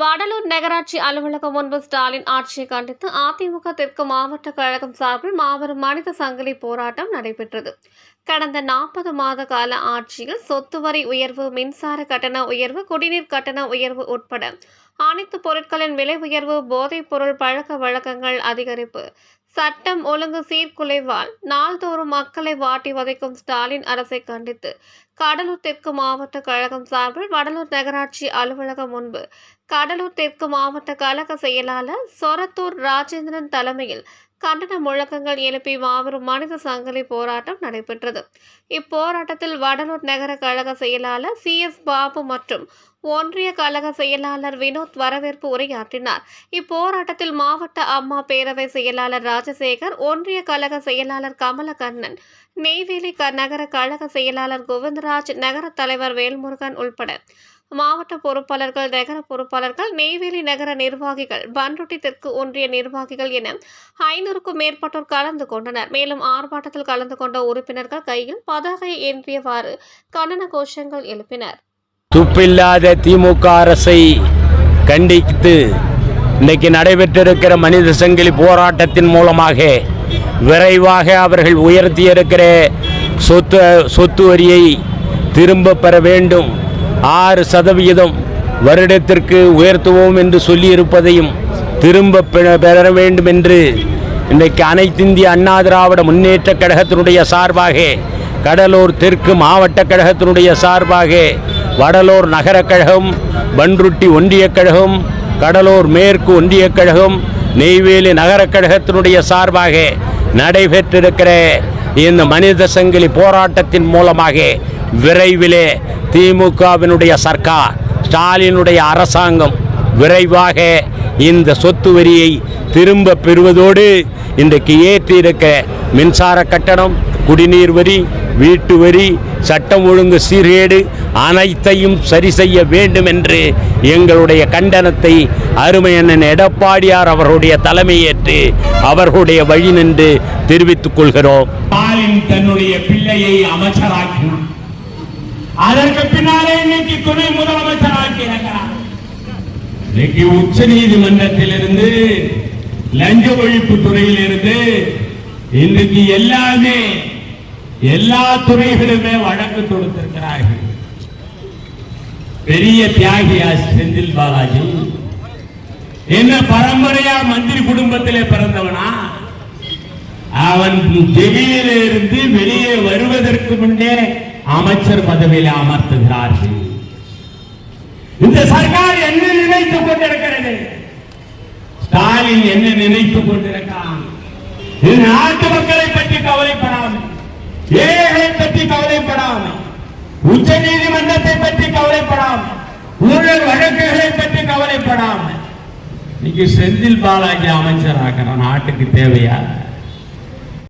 வடலூர் நகராட்சி அலுவலகம் முன்பு ஸ்டாலின் ஆட்சியை கண்டித்து அதிமுக தெற்கு மாவட்ட கழகம் சார்பில் மாபெரும் மனித சங்கிலி போராட்டம் நடைபெற்றது. கடந்த நாற்பது மாத கால ஆட்சியில் சொத்து வரி உயர்வு மின்சார கட்டண உயர்வு குடிநீர் கட்டண உயர்வு உட்பட அனைத்து பொருட்களின் விலை உயர்வு போதைப் பொருள் பழக்க வழக்கங்கள் அதிகரிப்பு சட்டம் ஒழுங்கு சீர்குலைவால் நாள்தோறும் மக்களை வாட்டி வதைக்கும் ஸ்டாலின் அரசை கண்டித்து. கடலூர் தெற்கு மாவட்ட கழகம் சார்பில் வடலூர் நகராட்சி அலுவலகம் முன்பு. கடலூர் தெற்கு மாவட்ட கழக செயலாளர் சொரத்தூர் ராஜேந்திரன் தலைமையில் கண்டன முழக்கங்கள் எழுப்பி மாபெரும் மனித சங்கிலி போராட்டம் நடைபெற்றது. இப்போராட்டத்தில் வடலூர் நகர கழக செயலாளர் சி. எஸ். பாபு மற்றும் ஒன்றிய கழக செயலாளர் வினோத் வரவேற்பு உரையாற்றினார். இப்போராட்டத்தில் மாவட்ட அம்மா பேரவை செயலாளர் ராஜசேகர் ஒன்றிய கழக செயலாளர் கமலகண்ணன் நெய்வேலி க- நகர கழக செயலாளர் கோவிந்தராஜ் நகர தலைவர் வேல்முருகன் உள்பட மாவட்ட பொறுப்பாளர்கள் நகர பொறுப்பாளர்கள் நெய்வேலி நகர நிர்வாகிகள் பன்ருட்டி தெற்கு ஒன்றிய நிர்வாகிகள் என ஐநூறுக்கும் மேற்பட்டோர் கலந்து கொண்டனர். மேலும் ஆர்ப்பாட்டத்தில் கலந்து கொண்ட உறுப்பினர்கள் கையில் பதாகையை ஏன்றியவாறு கண்டன கோஷங்கள் எழுப்பினர். துப்பில்லாத திமுக அரசை கண்டித்து இன்றைக்கு நடைபெற்றிருக்கிற மனித சங்கிலி போராட்டத்தின் மூலமாக விரைவாக அவர்கள் உயர்த்தியிருக்கிற சொத்து சொத்து வரியை திரும்ப பெற வேண்டும். ஆறு சதவிகிதம் வருடத்திற்கு உயர்த்துவோம் என்று சொல்லியிருப்பதையும் திரும்ப பெற- பெற வேண்டும் என்று இன்றைக்கு அனைத்திந்திய அண்ணா திராவிட முன்னேற்ற கழகத்தினுடைய சார்பாக கடலூர் தெற்கு மாவட்ட கழகத்தினுடைய சார்பாக வடலூர் நகரக் கழகம் பன்ருட்டி ஒன்றியக் கழகம் கடலூர் மேற்கு ஒன்றியக் கழகம் நெய்வேலி நகரக் கழகத்தினுடைய சார்பாக நடைபெற்றிருக்கிற இந்த மனித சங்கிலி போராட்டத்தின் மூலமாக விரைவிலே திமுகவினுடைய சர்க்கார் ஸ்டாலினுடைய அரசாங்கம் விரைவாக இந்த சொத்து வரியை திரும்ப பெறுவதோடு இன்றைக்கு ஏற்றியிருக்க மின்சார கட்டணம் குடிநீர் வரி வீட்டு வரி சட்டம் ஒழுங்கு சீர்கேடு அனைத்தையும் சரி செய்ய வேண்டும் என்று எங்களுடைய கண்டனத்தை அருமையண்ணன் எடப்பாடியார் அவர்களுடைய தலைமையேற்று அவர்களுடைய வழி நின்று தெரிவித்துக் கொள்கிறோம். தன்னுடைய பிள்ளையை அமைச்சராக்கினார் அதற்கு பின்னாலே இன்னைக்கு துணை முதலமைச்சராக்கி இருக்கிறார். இன்னைக்கு உச்ச நீதிமன்றத்திலிருந்து லஞ்ச ஒழிப்பு துறையிலிருந்து இன்றைக்கு எல்லாமே எல்லா துறைகளுமே வழக்கு தொடுத்திருக்கிறார்கள். பெரிய தியாகியா செந்தில் பாலாஜி என்ன பரம்பரையா மந்திரி குடும்பத்திலே பிறந்தவனா? அவன் ஜெயிலில் இருந்து வெளியே வருவதற்கு முன்னே அமைச்சர் பதவியில் அமர்த்துகிறார்கள். இந்த சர்க்கார் என்ன நினைத்துக் கொண்டிருக்கிறது? ஸ்டாலின் என்ன நினைத்துக் கொண்டிருக்கிறான் இது நாட்டு மக்களை பற்றி கவலைப்படாமல் ஏழைகளை பற்றி கவலைப்படாமல் உச்ச நீதிமன்றத்தை பற்றி கவலைப்படாமல் ஊழல் வழக்குகளை பற்றி கவலைப்படாமல். இன்னைக்கு செந்தில் பாலாஜி அமைச்சராகிறான் நாட்டுக்கு தேவையா?